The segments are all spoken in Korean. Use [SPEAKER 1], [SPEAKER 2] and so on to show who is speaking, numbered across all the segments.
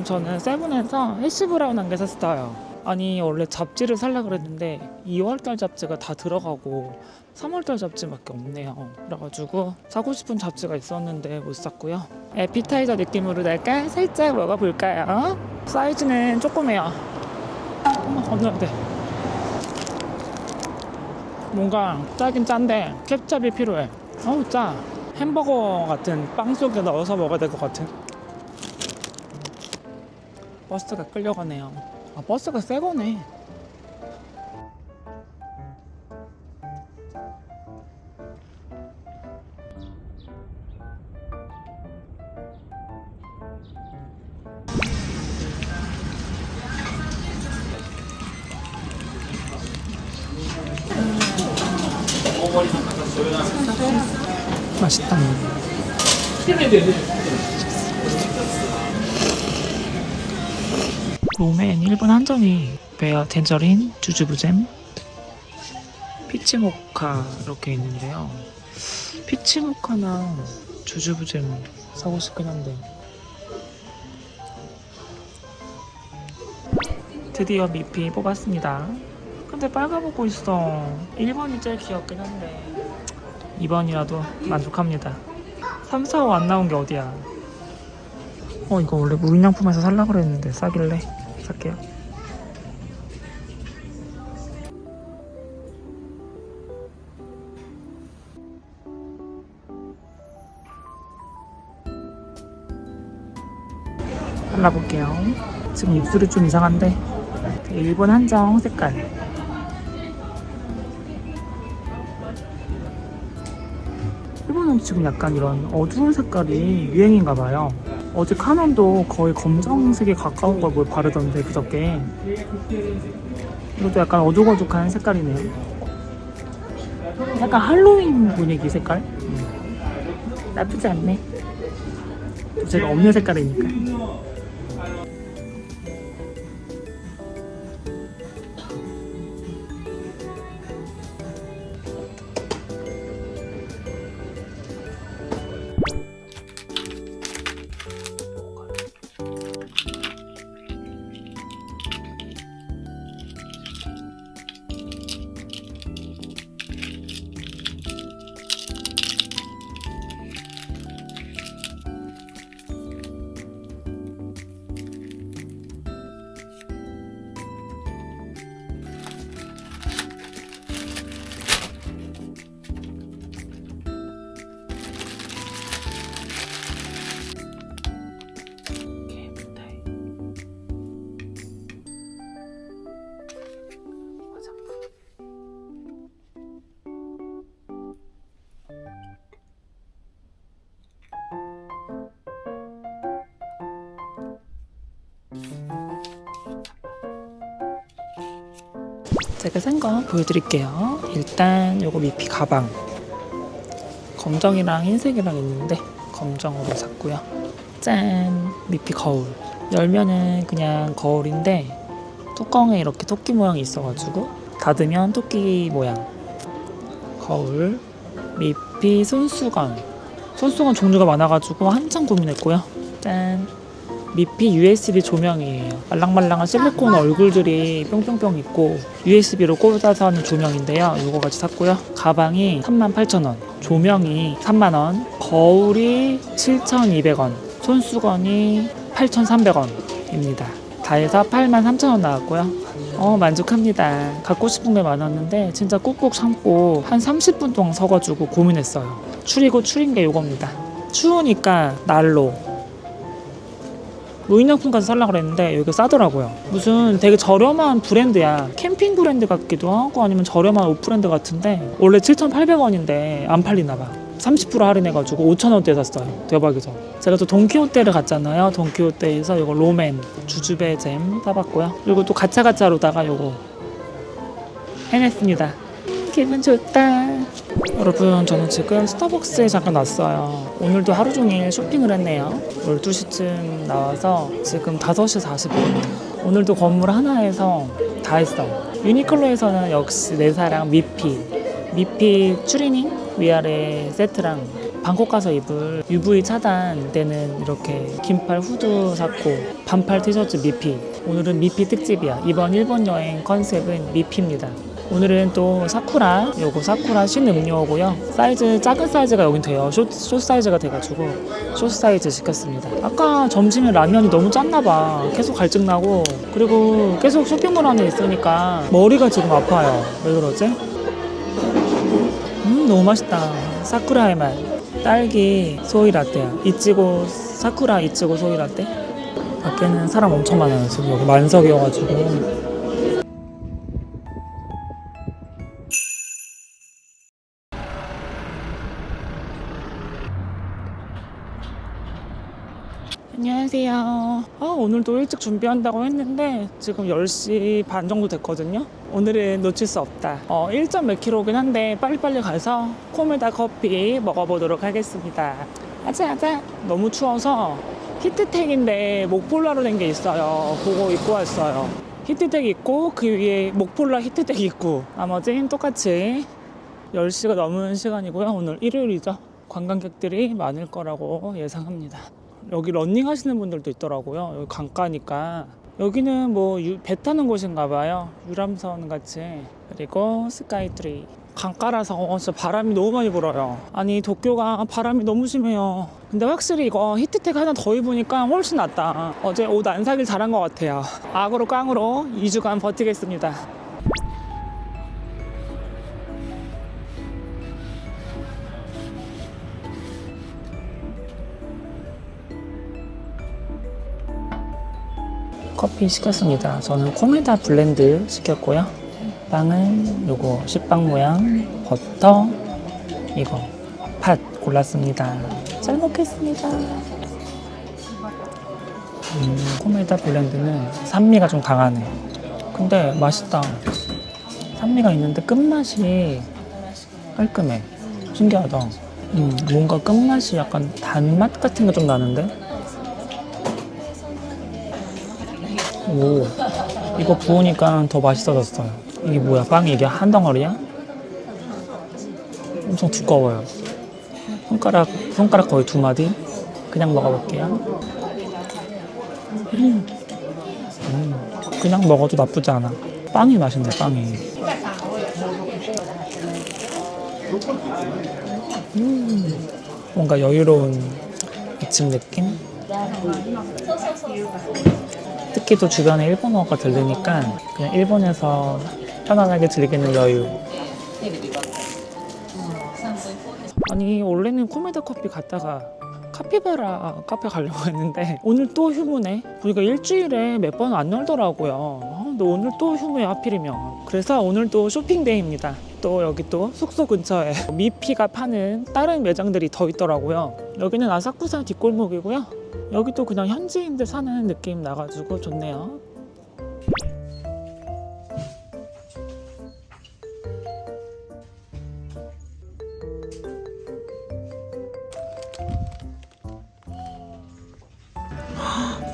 [SPEAKER 1] 지금 저는 세븐에서 해시 브라운 한 개 샀어요. 아니 원래 잡지를 살라 그랬는데 2월달 잡지가 다 들어가고 3월달 잡지밖에 없네요. 그래가지고 사고 싶은 잡지가 있었는데 못 샀고요. 에피타이저 느낌으로 날까 살짝 먹어볼까요? 사이즈는 조그매요. 어머 건너야 돼. 뭔가 짜긴 짠데 캡찹이 필요해. 어우 짜. 햄버거 같은 빵 속에 넣어서 먹어야 될 것 같은. 버스가 끌려가네요. 아 버스가 새 거네. 맛있다. 롬엔 일본 한정이 베어 텐저린, 주주부잼, 피치모카 이렇게 있는데요. 피치모카나 주주부잼 사고 싶긴 한데 드디어 미피 뽑았습니다. 근데 빨가먹고 있어. 1번이 제일 귀엽긴 한데 2번이라도 만족합니다. 3, 4, 5 안 나온 게 어디야? 어 이거 원래 무인양품에서 살라 그랬는데 싸길래 살게요. 발라볼게요. 지금 입술이 좀 이상한데 일본 한정 색깔. 일본은 지금 약간 이런 어두운 색깔이 유행인가 봐요. 어제 카논도 거의 검정색에 가까운 걸 뭘 바르던데 그저께. 이것도 약간 어둑어둑한 색깔이네요. 약간 할로윈 분위기 색깔. 음. 나쁘지 않네. 제가 없는 색깔이니까. 제가 산 거 보여드릴게요. 일단 요거 미피 가방. 검정이랑 흰색이랑 있는데 검정으로 샀고요. 짠! 미피 거울. 열면은 그냥 거울인데 뚜껑에 이렇게 토끼 모양이 있어가지고 닫으면 토끼 모양. 거울. 미피 손수건. 손수건 종류가 많아가지고 한참 고민했고요. 짠! 미피 USB 조명이에요. 말랑말랑한 실리콘 얼굴들이 뿅뿅뿅 있고 USB로 꽂아서 하는 조명인데요. 이거 같이 샀고요. 가방이 38,000원, 조명이 3만원, 거울이 7,200원, 손수건이 8,300원입니다. 다 해서 83,000원 나왔고요. 어 만족합니다. 갖고 싶은 게 많았는데 진짜 꾹꾹 참고 한 30분 동안 서가지고 고민했어요. 추리고 추린 게 이겁니다. 추우니까 난로 무인양품 가서 살라 그랬는데 여기 싸더라고요. 무슨 되게 저렴한 브랜드야. 캠핑 브랜드 같기도 하고 아니면 저렴한 옷 브랜드 같은데 원래 7,800원인데 안 팔리나 봐. 30% 할인해가지고 5,000원대에 샀어요. 대박이죠. 제가 또 돈키호테를 갔잖아요. 돈키호테에서 이거 로맨 주주배 잼 사봤고요. 그리고 또 가차가차로다가 요거 해냈습니다. 기분 좋다. 여러분 저는 지금 스타벅스에 잠깐 왔어요. 오늘도 하루 종일 쇼핑을 했네요. 12시쯤 나와서 지금 5시 40분. 오늘도 건물 하나에서 다 했어. 유니클로에서는 역시 내 사랑 미피. 미피 추리닝 위아래 세트랑 방콕 가서 입을 UV 차단되는 이렇게 긴팔 후드 샀고 반팔 티셔츠 미피 오늘은 미피 특집이야 이번 일본 여행 컨셉은 미피입니다 오늘은 또 사쿠라 요거 사쿠라 신 음료고요. 사이즈 작은 사이즈가 여긴 돼요. 숏, 숏 사이즈가 돼가지고 숏 사이즈 시켰습니다. 아까 점심에 라면이 너무 짰나봐. 계속 갈증 나고. 그리고 계속 쇼핑몰 안에 있으니까 머리가 지금 아파요. 왜 그러지? 음 너무 맛있다. 사쿠라의 맛 딸기 소이 라떼야. 이치고 사쿠라 이치고 소이 라떼? 밖에는 사람 엄청 많아요. 지금 여기 만석이어가지고 안녕하세요. 아, 오늘도 일찍 준비한다고 했는데 지금 10시 반 정도 됐거든요. 오늘은 놓칠 수 없다. 어, 1점 몇 킬로긴 한데 빨리빨리 가서 코메다 커피 먹어보도록 하겠습니다. 아자 아자. 너무 추워서 히트텍인데 목폴라로 된 게 있어요. 그거 입고 왔어요. 히트텍 있고 그 위에 목폴라 히트텍 있고 나머지는 똑같이 10시가 넘은 시간이고요. 오늘 일요일이죠. 관광객들이 많을 거라고 예상합니다. 여기 런닝 하시는 분들도 있더라고요. 여기 강가니까. 여기는 뭐 배 타는 곳인가 봐요. 유람선 같이. 그리고 스카이트리. 강가라서 어, 진짜 바람이 너무 많이 불어요. 아니 도쿄가 바람이 너무 심해요. 근데 확실히 이거 히트텍 하나 더 입으니까 훨씬 낫다. 어제 옷 안 사길 잘한 것 같아요. 악으로 깡으로 2주간 버티겠습니다. 커피 시켰습니다. 저는 코메다 블렌드 시켰고요. 빵은 요거 식빵 모양 버터 이거 팥 골랐습니다. 잘 먹겠습니다. 음, 코메다 블렌드는 산미가 좀 강하네. 근데 맛있다. 산미가 있는데 끝맛이 깔끔해. 신기하다. 음, 뭔가 끝맛이 약간 단맛 같은 게 좀 나는데? 오, 이거 부으니까 더 맛있어졌어요. 이게 뭐야? 빵이 이게 한 덩어리야? 엄청 두꺼워요. 손가락, 손가락 거의 두 마디? 그냥 먹어볼게요. 음. 음, 그냥 먹어도 나쁘지 않아. 빵이 맛있네, 빵이. 음, 뭔가 여유로운 아침 느낌? 또 주변에 일본어가 들리니까 그냥 일본에서 편안하게 즐기는 여유. 아니 원래는 코메다 커피 갔다가 카피바라 카페 가려고 했는데 오늘 또 휴무네. 보니까 일주일에 몇 번안 열더라고요. 아, 근데 오늘 또 휴무에 하필이면. 그래서 오늘 또 쇼핑데이입니다. 또 여기 또 숙소 근처에 미피가 파는 다른 매장들이 더 있더라고요. 여기는 아사쿠사 뒷골목이고요. 여기 또 그냥 현지인들 사는 느낌 나가지고 좋네요.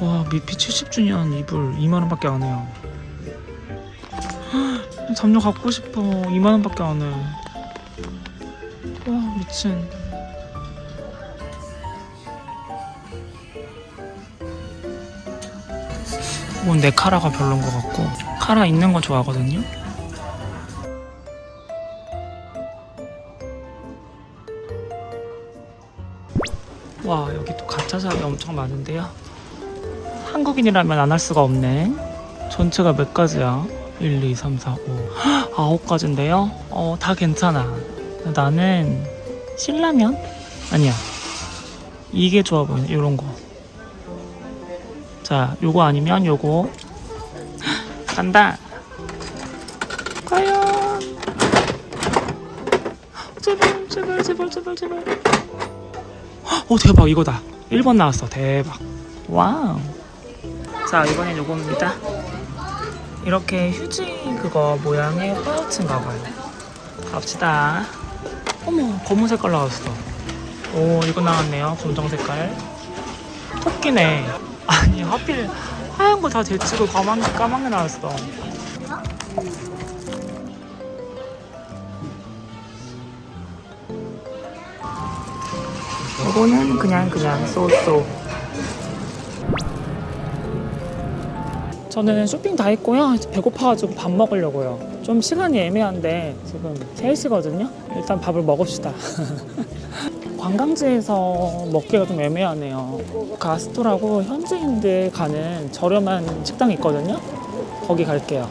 [SPEAKER 1] 와 미피 70주년 이불 2만원밖에 안 해요. 담요 갖고 싶어. 2만원밖에 안해와 미친 뭔 내 카라가 별론 것 같고 카라 있는 거 좋아하거든요 와 여기 또 가짜 샵이 엄청 많은데요 한국인이라면 안 할 수가 없네. 전체가 몇 가지야? 1, 2, 3, 4, 5. 아홉 가지인데요? 어, 다 괜찮아. 나는 신라면? 아니야. 이게 좋아 보이네, 요런 거. 자, 요거 아니면 요거. 간다! 과연! 제발, 제발, 제발, 제발, 제발. 어, 대박, 이거다. 1번 나왔어, 대박. 와우. 자 이번엔 요겁니다 이렇게 휴지 그거 모양의 파우치인가 봐요 갑시다 어머 검은 색깔 나왔어 오 이거 나왔네요 검정 색깔 토끼네 아니 하필 하얀 거 다 제치고 까만, 까만 게 나왔어 이거는 그냥 그냥 쏘쏘. 저는 쇼핑 다 했고요. 배고파가지고 밥 먹으려고요. 좀 시간이 애매한데 지금 3시거든요. 일단 밥을 먹읍시다. 관광지에서 먹기가 좀 애매하네요. 가스토라고 현지인들 가는 저렴한 식당이 있거든요. 거기 갈게요.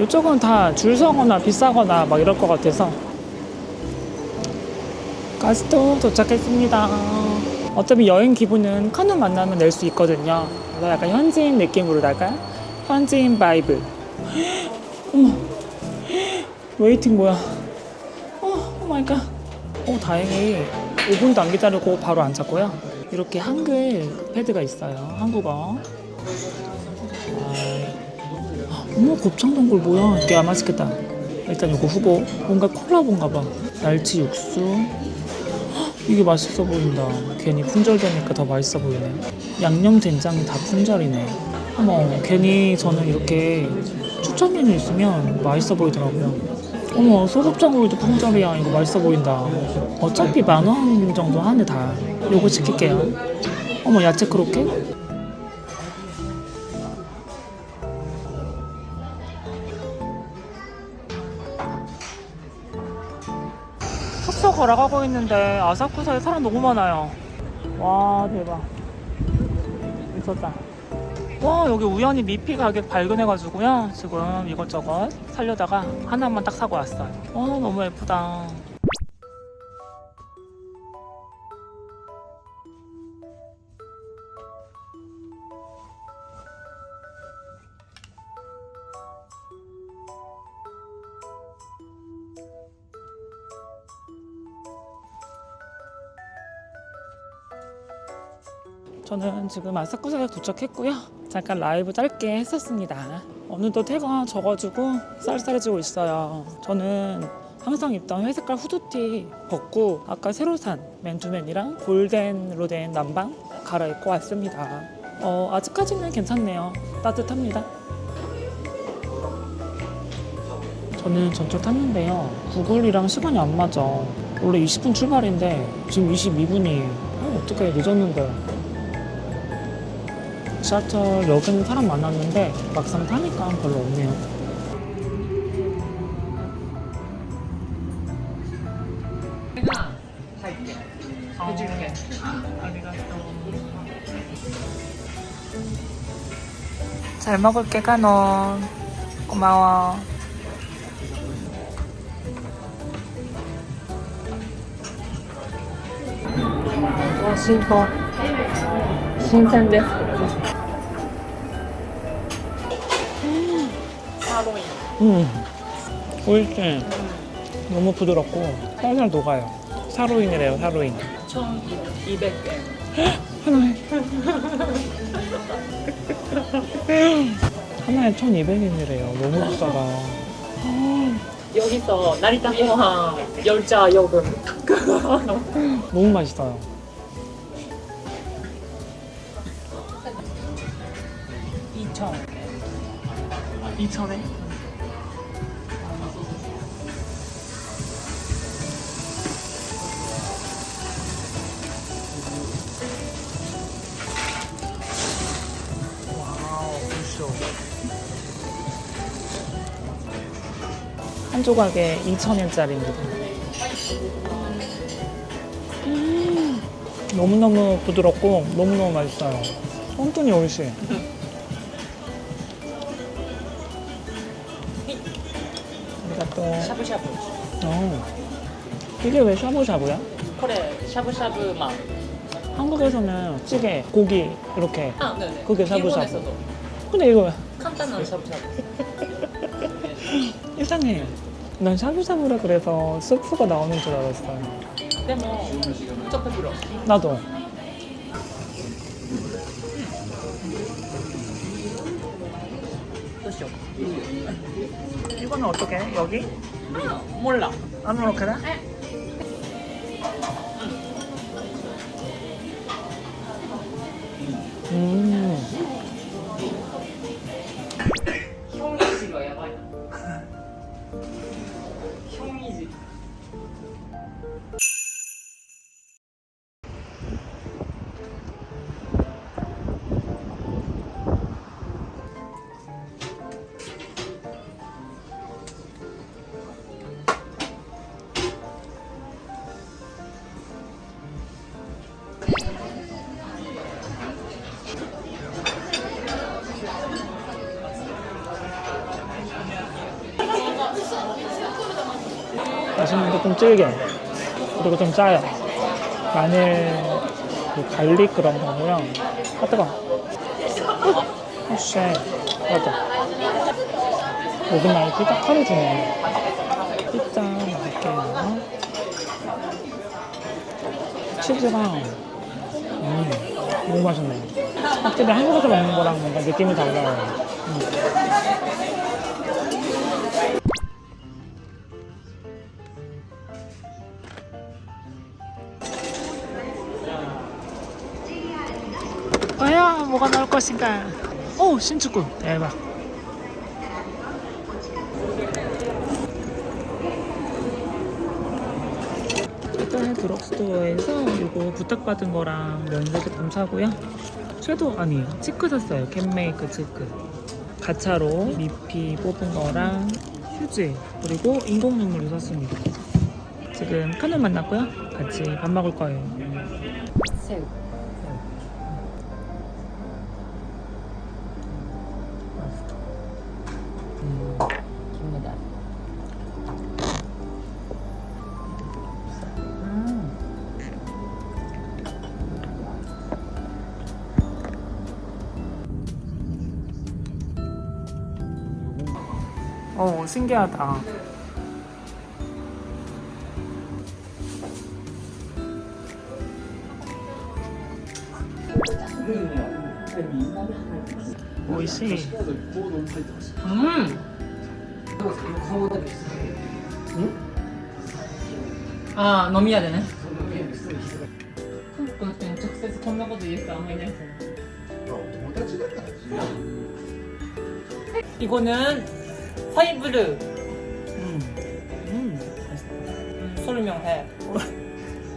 [SPEAKER 1] 이쪽은 다 줄 서거나 비싸거나 막 이럴 것 같아서 가스토 도착했습니다. 어차피 여행 기분은 카누 만나면 낼 수 있거든요. 그래서 약간 현지인 느낌으로 날까요? 현지인 바이브. 어머, 웨이팅 뭐야? 어, 오 마이 갓. 오, 다행히 5분도 안 기다리고 바로 앉았고요. 이렇게 한글 패드가 있어요. 한국어. 아, 어머, 곱창동굴 뭐야? 이게 안 맛있겠다. 일단 이거 후보. 뭔가 콜라보인가 봐. 날치 육수. 헉, 이게 맛있어 보인다. 괜히 품절되니까 더 맛있어 보이네. 양념 된장이 다 품절이네. 어머, 괜히 저는 이렇게 추천 메뉴 있으면 맛있어 보이더라고요. 어머, 소곱창구이도 품절이야. 이거 맛있어 보인다. 어차피 만 원 정도 하네 다. 요거 시킬게요. 어머, 야채 크로켓? 숙소 걸어가고 있는데 아사쿠사에 사람 너무 많아요. 와 대박. 미쳤다. 와 여기 우연히 미피 가격 발견해가지고요. 지금 이것저것 살려다가 하나만 딱 사고 왔어요. 와 너무 예쁘다. 저는 지금 아사쿠사에 도착했고요. 잠깐 라이브 짧게 했었습니다. 오늘도 태가 져가지고 쌀쌀해지고 있어요. 저는 항상 입던 회색깔 후드티 벗고 아까 새로 산 맨투맨이랑 골덴으로 된 남방 갈아입고 왔습니다. 어, 아직까지는 괜찮네요. 따뜻합니다. 저는 전철 탔는데요. 구글이랑 시간이 안 맞아. 원래 20분 출발인데 지금 22분이에요. 어, 어떻게 늦었는데. 지하철역에는 사람 많았는데 막상 타니까 별로 없네요. 잘 먹을게, 가노. 고마워. 와, 신거. 신선데 음, 오일지 너무 부드럽고 살살 녹아요. 사로인이래요, 사로인.
[SPEAKER 2] 1200엔.
[SPEAKER 1] 하나에 하나에 1,200엔이래요. 너무 비싸다.
[SPEAKER 2] 여기서 나리타 공항 열차 요금.
[SPEAKER 1] 너무 맛있어요. 이천 2천 한 조각에 2,000엔짜리입니다. 음, 너무너무 부드럽고 너무너무 맛있어요. 혼돈이 옳시. 우리가 또
[SPEAKER 2] 샤브샤브.
[SPEAKER 1] 어. 이게 왜 샤브샤브야?
[SPEAKER 2] 그래 샤브샤브 맛.
[SPEAKER 1] 한국에서는 찌개, 고기 이렇게
[SPEAKER 2] 아 네네.
[SPEAKER 1] 그게 샤브샤브.
[SPEAKER 2] 일본에서도
[SPEAKER 1] 근데 이거
[SPEAKER 2] 간단한 샤브샤브. ゃぶ。
[SPEAKER 1] 이상해. 난 샤브샤브라 그래서 스프가 나오는 줄 알았어요.
[SPEAKER 2] でもちょっと黒。
[SPEAKER 1] 나도.
[SPEAKER 2] どうしよ
[SPEAKER 1] 이거는 어떻게? 해? 여기?
[SPEAKER 2] う。몰라
[SPEAKER 1] 아무렇게나? 음. 좀 질겨. 그리고 좀 짜요. 마늘, 그 갈릭 그런 거고요. 아, 뜨거. 어, 쉣. 맞아. 피자 카레 주네. 피자 먹을게요. 치즈랑, 음, 너무 맛있네. 확실히 한국에서 먹는 거랑 뭔가 느낌이 달라요. 음. 것인가? 오 신축구 대박. 일단 드럭스토어에서 이거 부탁받은 거랑 면세 제품 사고요. 섀도우 아니에요. 치크 샀어요. 캔메이크 치크. 가차로 미피 뽑은 거랑 휴지 그리고 인공 눈물을 샀습니다. 지금 카누 만났고요. 같이 밥 먹을 거예요.
[SPEAKER 2] 새우.
[SPEAKER 1] 어 신기하다. 오이시.
[SPEAKER 2] 음. 아,飲み屋でね。韓国の人に直接こんなこと言う人あんまりいないですよね。이거는 파이브르
[SPEAKER 1] 음. 음.
[SPEAKER 2] 설명해.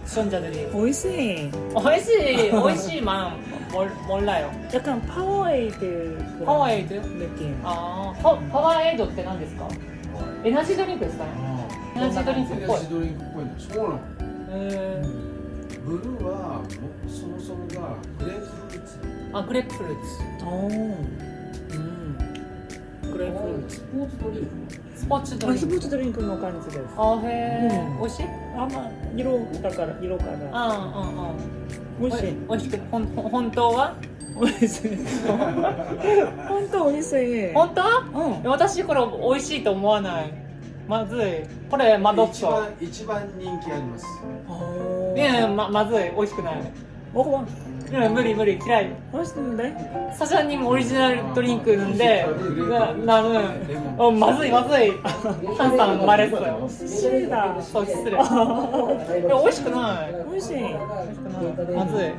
[SPEAKER 2] 수험자들이.
[SPEAKER 1] 오이시.
[SPEAKER 2] 오이시, 오이시만 몰, 몰라요.
[SPEAKER 1] 약간 파워에이드 그런
[SPEAKER 2] 파워에이드?
[SPEAKER 1] 느낌.
[SPEAKER 2] 아, 파, 파워에이드 って何ですかエナジードリンクですかねエナジードリンクっぽい。
[SPEAKER 3] ドリンクっぽいのそうなの
[SPEAKER 2] えー、
[SPEAKER 3] ブルーはもそもそもがグレープフルーツ
[SPEAKER 2] あ、グレープフルーツ。
[SPEAKER 1] 오. 음. これ
[SPEAKER 2] スポーツドリンク。スポーツドリンク
[SPEAKER 1] スポーツドリンクの感じです。
[SPEAKER 2] あへえ、
[SPEAKER 1] うん、
[SPEAKER 2] 美味しい？
[SPEAKER 1] あまあ色だから色から
[SPEAKER 2] あああ
[SPEAKER 1] 美味しい。
[SPEAKER 2] 美味しくほん本当は？
[SPEAKER 1] 美味しい。本当美味しい。
[SPEAKER 2] 本当、
[SPEAKER 1] うん、
[SPEAKER 2] 私これ美味しいと思わない。まずい。これマ
[SPEAKER 3] ド
[SPEAKER 2] ッ
[SPEAKER 3] ソ一番人気あります。
[SPEAKER 2] ねえままずい。美味しくない。
[SPEAKER 1] 僕は。
[SPEAKER 2] うん、無理無理嫌い
[SPEAKER 1] どうして
[SPEAKER 2] んだいサシャにもオリジナルドリンク飲んでなん、まずいまずい
[SPEAKER 1] ハン
[SPEAKER 2] さんだそう失礼美味しくない
[SPEAKER 1] 美味しい
[SPEAKER 2] 美味しくないまずい